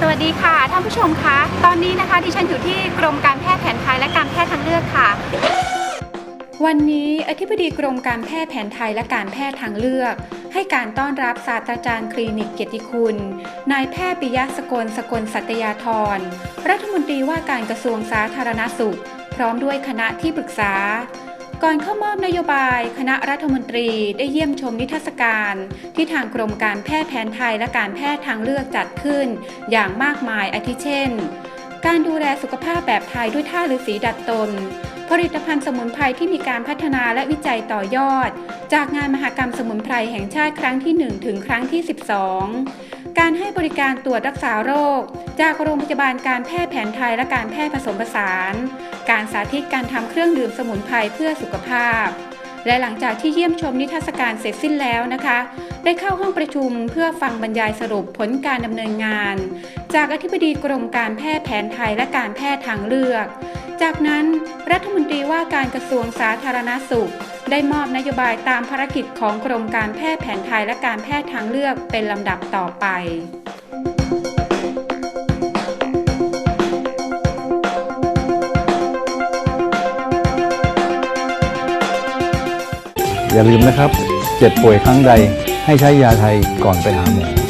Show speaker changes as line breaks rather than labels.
สวัสดีค่ะท่านผู้ชมคะ ตอนนี้นะคะดิฉันอยู่ที่กรมการแพทย์แผนไทยและการแพทย์ทางเลือกค่ะ วันนี้อธิบดีกรมการแพทย์แผนไทยและการแพทย์ทางเลือก ให้การต้อนรับศาสตราจารย์คลินิกเกียรติคุณ นายแพทย์ปิยะสกลสกลสัตยาธรรัฐมนตรีว่าการกระทรวงสาธารณสุข พร้อมด้วยคณะที่ปรึกษา ก่อนเข้ามอบนโยบายคณะรัฐมนตรีได้เยี่ยมชมนิทรรศการ ที่ทางกรมการแพทย์แผนไทยและการแพทย์ทางเลือกจัดขึ้น อย่างมากมายอาทิเช่น การดูแลสุขภาพแบบไทยด้วยท่าฤาษีดัดตน ผลิตภัณฑ์สมุนไพรที่มีการพัฒนาและวิจัยต่อยอด จากงานมหกรรมสมุนไพรแห่งชาติครั้งที่ 1 ถึงครั้งที่ 12 การให้บริการตรวจรักษาโรค จากโรงพยาบาลการแพทย์แผนไทยและการแพทย์ผสมผสาน การสาธิตการทำเครื่องดื่มสมุนไพรเพื่อสุขภาพ และหลังจากที่เยี่ยมชมนิทรรศการเสร็จสิ้นแล้วนะคะ ได้เข้าห้องประชุมเพื่อฟังบรรยายสรุปผลการดำเนินงาน จากอธิบดีกรมการแพทย์แผนไทยและการแพทย์ทางเลือก จากนั้นรัฐมนตรีว่าการกระทรวงสาธารณสุข ได้มอบนโยบายตามภารกิจของกรมการแพทย์แผนไทยและการแพทย์ทางเลือกเป็นลำดับต่อไป
อย่าลืมนะครับ เจ็บป่วยครั้งใดให้ใช้ยาไทยก่อนไปหาหมอ